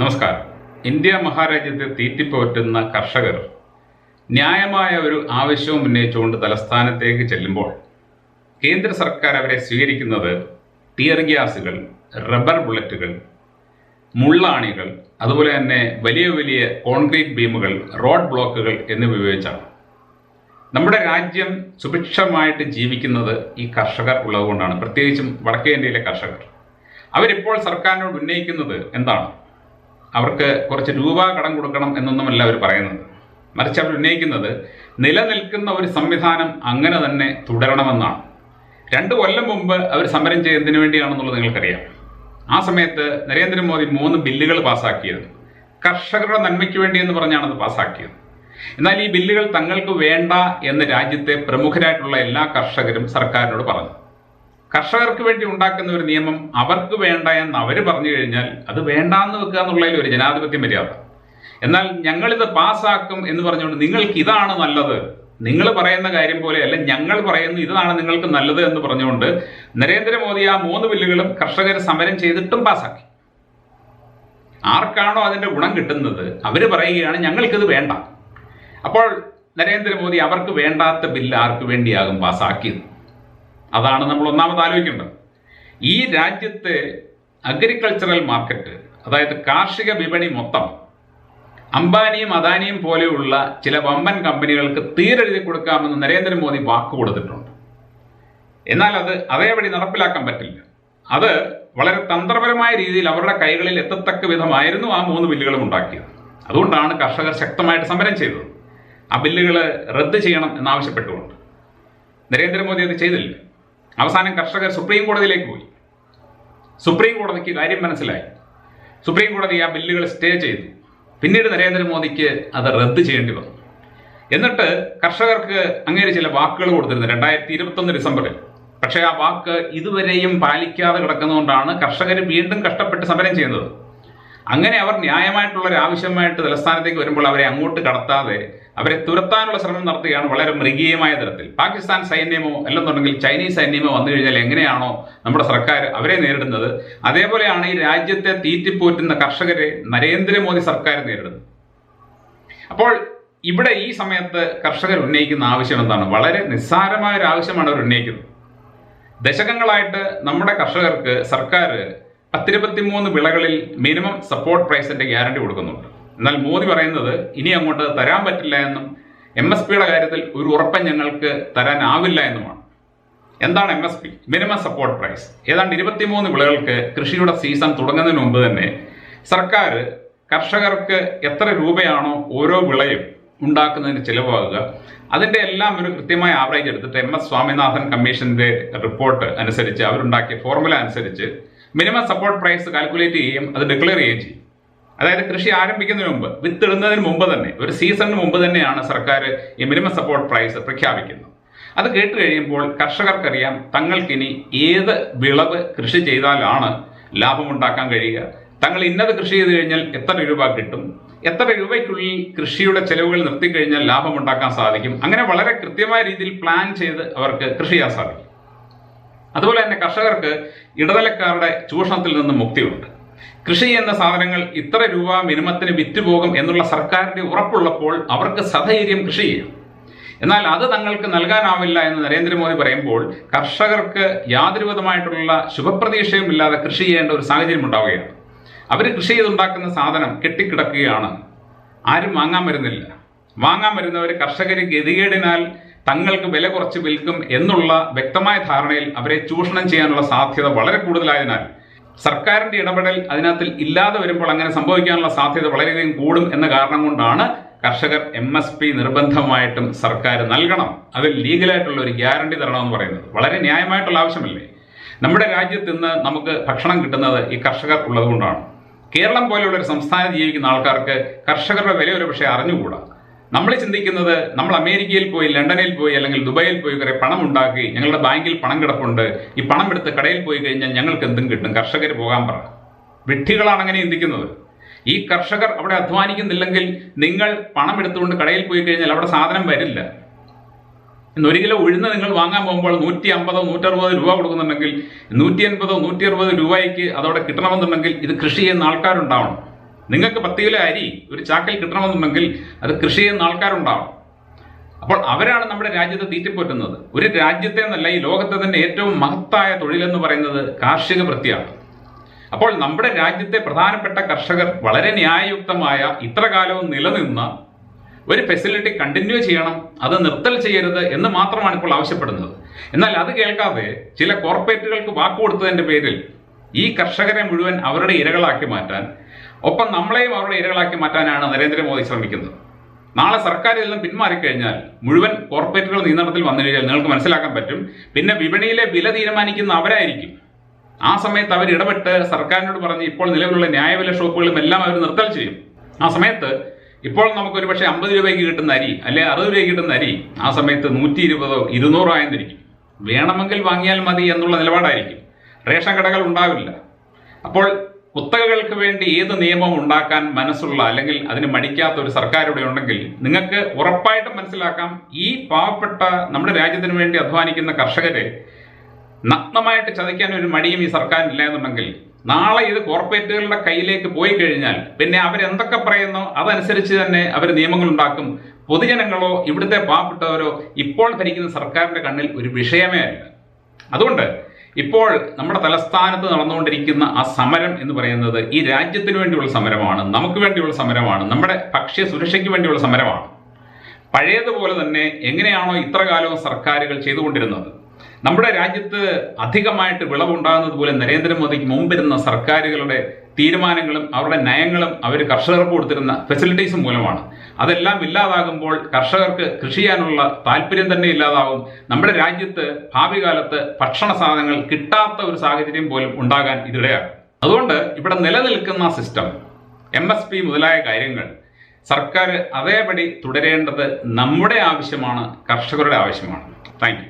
നമസ്കാരം. ഇന്ത്യ മഹാരാജ്യത്തെ തീറ്റിപ്പോറ്റുന്ന കർഷകർ ന്യായമായ ഒരു ആവശ്യവും ഉന്നയിച്ചുകൊണ്ട് തലസ്ഥാനത്തേക്ക് ചെല്ലുമ്പോൾ കേന്ദ്ര സർക്കാർ അവരെ സ്വീകരിക്കുന്നത് ടിയർ ഗ്യാസുകൾ റബ്ബർ ബുള്ളറ്റുകൾ മുള്ളാണികൾ അതുപോലെ തന്നെ വലിയ വലിയ കോൺക്രീറ്റ് ബീമുകൾ റോഡ് ബ്ലോക്കുകൾ എന്നിവ ഉപയോഗിച്ചാണ്. നമ്മുടെ രാജ്യം സുഭിക്ഷമായിട്ട് ജീവിക്കുന്നത് ഈ കർഷകർ ഉള്ളതുകൊണ്ടാണ്. പ്രത്യേകിച്ചും വടക്കേ ഇന്ത്യയിലെ കർഷകർ. അവരിപ്പോൾ സർക്കാരിനോട് ഉന്നയിക്കുന്നത് എന്താണ്? അവർക്ക് കുറച്ച് രൂപ കടം കൊടുക്കണം എന്നൊന്നുമല്ല അവർ പറയുന്നത്. മറിച്ച് അവർ ഉന്നയിക്കുന്നത് നിലനിൽക്കുന്ന ഒരു സംവിധാനം അങ്ങനെ തന്നെ തുടരണമെന്നാണ്. രണ്ട് കൊല്ലം മുമ്പ് അവർ സമരം ചെയ്തതിനു വേണ്ടിയാണെന്നുള്ളത് നിങ്ങൾക്കറിയാം. ആ സമയത്ത് നരേന്ദ്രമോദി മൂന്ന് ബില്ലുകൾ പാസ്സാക്കിയത് കർഷകരുടെ നന്മയ്ക്ക് വേണ്ടി എന്ന് പറഞ്ഞാണ് അത് പാസ്സാക്കിയത് എന്നാൽ ഈ ബില്ലുകൾ തങ്ങൾക്ക് വേണ്ട എന്ന് രാജ്യത്തെ പ്രമുഖരായിട്ടുള്ള എല്ലാ കർഷകരും സർക്കാരിനോട് പറഞ്ഞു. കർഷകർക്ക് വേണ്ടി ഉണ്ടാക്കുന്ന ഒരു നിയമം അവർക്ക് വേണ്ട എന്ന് അവർ പറഞ്ഞു കഴിഞ്ഞാൽ അത് വേണ്ടാന്ന് വെക്കുക എന്നുള്ളതിൽ ഒരു ജനാധിപത്യ മര്യാദ. എന്നാൽ ഞങ്ങളിത് പാസ്സാക്കും എന്ന് പറഞ്ഞുകൊണ്ട് നിങ്ങൾക്ക് ഇതാണ് നല്ലത്. നിങ്ങൾ പറയുന്ന കാര്യം പോലെ അല്ല ഞങ്ങൾ പറയുന്ന ഇതാണ് നിങ്ങൾക്ക് നല്ലത് എന്ന് പറഞ്ഞുകൊണ്ട് നരേന്ദ്രമോദി ആ മൂന്ന് ബില്ലുകളും കർഷകർ സമരം ചെയ്തിട്ടും പാസ്സാക്കി. ആർക്കാണോ അതിന്റെ ഗുണം കിട്ടുന്നത്? അവർ പറയുകയാണ് ഞങ്ങൾക്കിത് വേണ്ട. അപ്പോൾ നരേന്ദ്രമോദി അവർക്ക് വേണ്ടാത്ത ബില്ല് ആർക്ക് വേണ്ടിയാകും പാസ്സാക്കിയത്? അതാണ് നമ്മൾ ഒന്നാമത് ആലോചിക്കേണ്ടത്. ഈ രാജ്യത്തെ അഗ്രികൾച്ചറൽ മാർക്കറ്റ് അതായത് കാർഷിക വിപണി മൊത്തം അംബാനിയും അദാനിയും പോലെയുള്ള ചില വമ്പൻ കമ്പനികൾക്ക് തീരെഴുതി കൊടുക്കാമെന്ന് നരേന്ദ്രമോദി വാക്ക് കൊടുത്തിട്ടുണ്ട്. എന്നാൽ അത് അതേപടി നടപ്പിലാക്കാൻ പറ്റില്ല. അത് വളരെ തന്ത്രപരമായ രീതിയിൽ അവരുടെ കൈകളിൽ എത്തത്തക്ക വിധമായിരുന്നു ആ മൂന്ന് ബില്ലുകളും ഉണ്ടാക്കിയത്. അതുകൊണ്ടാണ് കർഷകർ ശക്തമായിട്ട് സമരം ചെയ്തത്. ആ ബില്ലുകൾ റദ്ദ് ചെയ്യണം എന്നാവശ്യപ്പെട്ടുകൊണ്ട്. നരേന്ദ്രമോദി അത് ചെയ്തില്ല. അവസാനം കർഷകർ സുപ്രീം കോടതിയിലേക്ക് പോയി. സുപ്രീം കോടതിക്ക് കാര്യം മനസ്സിലായി. സുപ്രീം കോടതി ആ ബില്ലുകൾ സ്റ്റേ ചെയ്തു. പിന്നീട് നരേന്ദ്രമോദിക്ക് അത് റദ്ദ് ചെയ്യേണ്ടി വന്നു. എന്നിട്ട് കർഷകർക്ക് അങ്ങനെ ചില വാക്കുകൾ കൊടുത്തിരുന്നു രണ്ടായിരത്തി ഇരുപത്തൊന്ന് ഡിസംബറിൽ. പക്ഷേ ആ വാക്ക് ഇതുവരെയും പാലിക്കാതെ കിടക്കുന്നതുകൊണ്ടാണ് കർഷകർ വീണ്ടും കഷ്ടപ്പെട്ട് സമരം ചെയ്യുന്നത്. അങ്ങനെ അവർ ന്യായമായിട്ടുള്ള ഒരു ആവശ്യമായിട്ട് തലസ്ഥാനത്തേക്ക് വരുമ്പോൾ അവരെ അങ്ങോട്ട് കടത്താതെ അവരെ തുരത്താനുള്ള ശ്രമം നടത്തുകയാണ് വളരെ മൃഗീയമായ തരത്തിൽ. പാകിസ്ഥാൻ സൈന്യമോ അല്ലെന്നുണ്ടെങ്കിൽ ചൈനീസ് സൈന്യമോ വന്നു കഴിഞ്ഞാൽ എങ്ങനെയാണോ നമ്മുടെ സർക്കാർ അവരെ നേരിടുന്നത്. അതേപോലെയാണ് ഈ രാജ്യത്തെ തീറ്റിപ്പോറ്റുന്ന കർഷകരെ നരേന്ദ്രമോദി സർക്കാർ നേരിടുന്നത്. അപ്പോൾ ഇവിടെ ഈ സമയത്ത് കർഷകർ ഉന്നയിക്കുന്ന ആവശ്യം എന്താണ്? വളരെ നിസ്സാരമായ ഒരു ആവശ്യമാണ് അവർ ഉന്നയിക്കുന്നത്. ദശകങ്ങളായിട്ട് നമ്മുടെ കർഷകർക്ക് സർക്കാർ പത്തിരുപത്തിമൂന്ന് വിളകളിൽ മിനിമം സപ്പോർട്ട് പ്രൈസിന്റെ ഗ്യാരണ്ടി കൊടുക്കുന്നുണ്ട്. എന്നാൽ മോദി പറയുന്നത് ഇനി അങ്ങോട്ട് തരാൻ പറ്റില്ല എന്നും എം എസ് പിയുടെ കാര്യത്തിൽ ഒരു ഉറപ്പം ഞങ്ങൾക്ക് തരാനാവില്ല എന്നുമാണ്. എന്താണ് M S P minimum support price ഏതാണ്ട് ഇരുപത്തിമൂന്ന് വിളകൾക്ക് കൃഷിയുടെ സീസൺ തുടങ്ങുന്നതിന് മുമ്പ് തന്നെ സർക്കാർ കർഷകർക്ക് എത്ര രൂപയാണോ ഓരോ വിളയും ഉണ്ടാക്കുന്നതിന് ചിലവാകുക. അതിന്റെ എല്ലാം ഒരു കൃത്യമായ ആവറേജ് എടുത്തിട്ട് എം എസ് സ്വാമിനാഥൻ കമ്മീഷന്റെ റിപ്പോർട്ട് അനുസരിച്ച് അവരുണ്ടാക്കിയ ഫോർമുല അനുസരിച്ച് മിനിമം സപ്പോർട്ട് പ്രൈസ് കാൽക്കുലേറ്റ് ചെയ്യുകയും അത് ഡിക്ലെയർ ചെയ്യുകയും ചെയ്യും. അതായത് കൃഷി ആരംഭിക്കുന്നതിന് മുമ്പ് വിത്ത് ഇടുന്നതിന് മുമ്പ് തന്നെ ഒരു സീസണിന് മുമ്പ് തന്നെയാണ് സർക്കാർ ഈ മിനിമം സപ്പോർട്ട് പ്രൈസ് പ്രഖ്യാപിക്കുന്നത്. അത് കേട്ട് കഴിയുമ്പോൾ കർഷകർക്കറിയാം തങ്ങൾക്കിനി ഏത് വിളവ് കൃഷി ചെയ്താലാണ് ലാഭമുണ്ടാക്കാൻ കഴിയുക. തങ്ങൾ ഇന്നത് കൃഷി ചെയ്ത് കഴിഞ്ഞാൽ എത്ര രൂപ കിട്ടും? എത്ര രൂപയ്ക്കുള്ളിൽ കൃഷിയുടെ ചെലവുകൾ നിർത്തിക്കഴിഞ്ഞാൽ ലാഭമുണ്ടാക്കാൻ സാധിക്കും? അങ്ങനെ വളരെ കൃത്യമായ രീതിയിൽ പ്ലാൻ ചെയ്ത് അവർക്ക് കൃഷി ചെയ്യാൻ സാധിക്കും. അതുപോലെ തന്നെ കർഷകർക്ക് ഇടനിലക്കാരുടെ ചൂഷണത്തിൽ നിന്ന് മുക്തിയുണ്ട്. കൃഷി എന്ന സാധനങ്ങൾ ഇത്ര രൂപ മിനിമത്തിന് വിറ്റുപോകും എന്നുള്ള സർക്കാരിന്റെ ഉറപ്പുള്ളപ്പോൾ അവർക്ക് സധൈര്യം കൃഷി ചെയ്യാം. എന്നാൽ അത് തങ്ങൾക്ക് നൽകാനാവില്ല എന്ന് നരേന്ദ്രമോദി പറയുമ്പോൾ കർഷകർക്ക് യാതൊരു വിധമായിട്ടുള്ള ശുഭപ്രതീക്ഷയും ഇല്ലാതെ കൃഷി ചെയ്യേണ്ട ഒരു സാഹചര്യം ഉണ്ടാവുകയാണ്. അവർ കൃഷി ചെയ്തുണ്ടാക്കുന്ന സാധനം കെട്ടിക്കിടക്കുകയാണ്. ആരും വാങ്ങാൻ വരുന്നില്ല. വാങ്ങാൻ വരുന്നവർ കർഷകർ ഗതികേടിനാൽ തങ്ങൾക്ക് വില കുറച്ച് വിൽക്കും എന്നുള്ള വ്യക്തമായ ധാരണയിൽ അവരെ ചൂഷണം ചെയ്യാനുള്ള സാധ്യത വളരെ കൂടുതലായതിനാൽ സർക്കാരിന്റെ ഇടപെടൽ അതിനകത്തിൽ ഇല്ലാതെ വരുമ്പോൾ അങ്ങനെ സംഭവിക്കാനുള്ള സാധ്യത വളരെയധികം കൂടും എന്ന കാരണം കൊണ്ടാണ് കർഷകർ എം എസ് പി നിർബന്ധമായിട്ടും സർക്കാർ നൽകണം. അതിൽ ലീഗലായിട്ടുള്ള ഒരു ഗ്യാരണ്ടി തരണമെന്ന് പറയുന്നത് വളരെ ന്യായമായിട്ടുള്ള ആവശ്യമല്ലേ? നമ്മുടെ രാജ്യത്ത് ഇന്ന് നമുക്ക് ഭക്ഷണം കിട്ടുന്നത് ഈ കർഷകർ ഉള്ളതുകൊണ്ടാണ്. കേരളം പോലെയുള്ള ഒരു സംസ്ഥാനത്ത് ജീവിക്കുന്ന ആൾക്കാർക്ക് കർഷകരുടെ വില ഒരു പക്ഷേ അറിഞ്ഞുകൂടാ. നമ്മൾ ചിന്തിക്കുന്നത് നമ്മൾ അമേരിക്കയിൽ പോയി ലണ്ടനിൽ പോയി അല്ലെങ്കിൽ ദുബായിൽ പോയി കുറെ പണം ഉണ്ടാക്കി ഞങ്ങളുടെ ബാങ്കിൽ പണം കിടപ്പുണ്ട്. ഈ പണം എടുത്ത് കടയിൽ പോയി കഴിഞ്ഞാൽ ഞങ്ങൾക്ക് എന്തും കിട്ടും. കർഷകർ പോകാൻ പറ. വിഡ്ഢികളാണ് അങ്ങനെ ചിന്തിക്കുന്നത്. ഈ കർഷകർ അവിടെ അധ്വാനിക്കുന്നില്ലെങ്കിൽ നിങ്ങൾ പണം എടുത്തുകൊണ്ട് കടയിൽ പോയി കഴിഞ്ഞാൽ അവിടെ സാധനം വരില്ല. ഒരു കിലോ ഉഴുന്ന് നിങ്ങൾ വാങ്ങാൻ പോകുമ്പോൾ നൂറ്റി അമ്പതോ നൂറ്ററുപതോ രൂപ കൊടുക്കുന്നുണ്ടെങ്കിൽ നൂറ്റി അൻപതോ നൂറ്റി അറുപത് രൂപയ്ക്ക് അതവിടെ കിട്ടണമെന്നുണ്ടെങ്കിൽ ഇത് കൃഷി ചെയ്യുന്ന ആൾക്കാരുണ്ടാവണം. നിങ്ങൾക്ക് പത്ത് കിലോ അരി ഒരു ചാക്കിൽ കിട്ടണമെന്നുണ്ടെങ്കിൽ അത് കൃഷി ചെയ്യുന്ന ആൾക്കാരുണ്ടാവണം. അപ്പോൾ അവരാണ് നമ്മുടെ രാജ്യത്തെ തീറ്റിപ്പോറ്റുന്നത് ഒരു രാജ്യത്തെ എന്നല്ല ഈ ലോകത്തെ തന്നെ ഏറ്റവും മഹത്തായ തൊഴിലെന്ന് പറയുന്നത് കാർഷിക വൃത്തിയാണ്. അപ്പോൾ നമ്മുടെ രാജ്യത്തെ പ്രധാനപ്പെട്ട കർഷകർ വളരെ ന്യായയുക്തമായ ഇത്ര കാലവും നിലനിന്ന ഒരു ഫെസിലിറ്റി കണ്ടിന്യൂ ചെയ്യണം അത് നിർത്തൽ ചെയ്യരുത് എന്ന് മാത്രമാണ് ഇപ്പോൾ ആവശ്യപ്പെടുന്നത്. എന്നാൽ അത് കേൾക്കാതെ ചില കോർപ്പറേറ്റുകൾക്ക് വാക്കുകൊടുത്തതിന്റെ പേരിൽ ഈ കർഷകരെ മുഴുവൻ അവരുടെ ഇരകളാക്കി മാറ്റാൻ ഒപ്പം നമ്മളെയും അവരുടെ ഇരകളാക്കി മാറ്റാനാണ് നരേന്ദ്രമോദി ശ്രമിക്കുന്നത്. നാളെ സർക്കാർ നിന്ന് പിന്മാറിക്കഴിഞ്ഞാൽ മുഴുവൻ കോർപ്പറേറ്റുകൾ നിയന്ത്രണത്തിൽ വന്നു കഴിഞ്ഞാൽ നിങ്ങൾക്ക് മനസ്സിലാക്കാൻ പറ്റും. പിന്നെ വിപണിയിലെ വില തീരുമാനിക്കുന്ന അവരായിരിക്കും. ആ സമയത്ത് അവർ ഇടപെട്ട് സർക്കാരിനോട് പറഞ്ഞ് ഇപ്പോൾ നിലവിലുള്ള ന്യായവില ഷോപ്പുകളും എല്ലാം അവർ നിർത്തൽ ചെയ്യും. ആ സമയത്ത് ഇപ്പോൾ നമുക്ക് ഒരു പക്ഷേ അമ്പത് രൂപയ്ക്ക് കിട്ടുന്ന അരി അല്ലെ അറുപത് രൂപയ്ക്ക് കിട്ടുന്ന അരി ആ സമയത്ത് നൂറ്റി ഇരുപതോ ഇരുന്നൂറോ ആയെന്നിരിക്കും. വേണമെങ്കിൽ വാങ്ങിയാൽ മതി എന്നുള്ള നിലപാടായിരിക്കും. റേഷൻ കടകൾ ഉണ്ടാവില്ല. അപ്പോൾ കുത്തകകൾക്ക് വേണ്ടി ഏത് നിയമം ഉണ്ടാക്കാൻ മനസ്സുള്ള അല്ലെങ്കിൽ അതിന് മടിക്കാത്ത ഒരു സർക്കാർ ഇവിടെ ഉണ്ടെങ്കിൽ നിങ്ങൾക്ക് ഉറപ്പായിട്ടും മനസ്സിലാക്കാം ഈ പാവപ്പെട്ട നമ്മുടെ രാജ്യത്തിന് വേണ്ടി അധ്വാനിക്കുന്ന കർഷകരെ നഗ്നമായിട്ട് ചതിക്കാൻ ഒരു മടിയും ഈ സർക്കാരിനില്ല എന്നുണ്ടെങ്കിൽ നാളെ ഇത് കോർപ്പറേറ്റുകളുടെ കയ്യിലേക്ക് പോയി കഴിഞ്ഞാൽ പിന്നെ അവരെന്തൊക്കെ പറയുന്നോ അതനുസരിച്ച് തന്നെ അവർ നിയമങ്ങൾ ഉണ്ടാക്കും. പൊതുജനങ്ങളോ ഇവിടുത്തെ പാവപ്പെട്ടവരോ ഇപ്പോൾ ഭരിക്കുന്ന സർക്കാരിന്റെ കണ്ണിൽ ഒരു വിഷയമേ അല്ല. അതുകൊണ്ട് ഇപ്പോൾ നമ്മുടെ തലസ്ഥാനത്ത് നടന്നുകൊണ്ടിരിക്കുന്ന ആ സമരം എന്ന് പറയുന്നത് ഈ രാജ്യത്തിന് വേണ്ടിയുള്ള സമരമാണ് നമുക്ക് വേണ്ടിയുള്ള സമരമാണ് നമ്മുടെ ഭക്ഷ്യ സുരക്ഷയ്ക്ക് വേണ്ടിയുള്ള സമരമാണ്. പഴയതുപോലെ തന്നെ എങ്ങനെയാണോ ഇത്ര കാലവും സർക്കാരുകൾ ചെയ്തുകൊണ്ടിരുന്നത്? നമ്മുടെ രാജ്യത്ത് അധികമായിട്ട് വിളവുണ്ടാകുന്നത് പോലെ നരേന്ദ്രമോദിക്ക് മുമ്പിരുന്ന സർക്കാരുകളുടെ തീരുമാനങ്ങളും അവരുടെ നയങ്ങളും അവർ കർഷകർക്ക് കൊടുത്തിരുന്ന ഫെസിലിറ്റീസും മൂലമാണ്. അതെല്ലാം ഇല്ലാതാകുമ്പോൾ കർഷകർക്ക് കൃഷി ചെയ്യാനുള്ള താല്പര്യം തന്നെ ഇല്ലാതാകും നമ്മുടെ രാജ്യത്ത് ഭാവി കാലത്ത് ഭക്ഷണ സാധനങ്ങൾ കിട്ടാത്ത ഒരു സാഹചര്യം പോലും ഉണ്ടാകാൻ ഇതിടയാകും. അതുകൊണ്ട് ഇവിടെ നിലനിൽക്കുന്ന സിസ്റ്റം എം എസ് പി മുതലായ കാര്യങ്ങൾ സർക്കാർ അതേപടി തുടരേണ്ടത് നമ്മുടെ ആവശ്യമാണ് കർഷകരുടെ ആവശ്യമാണ്. താങ്ക്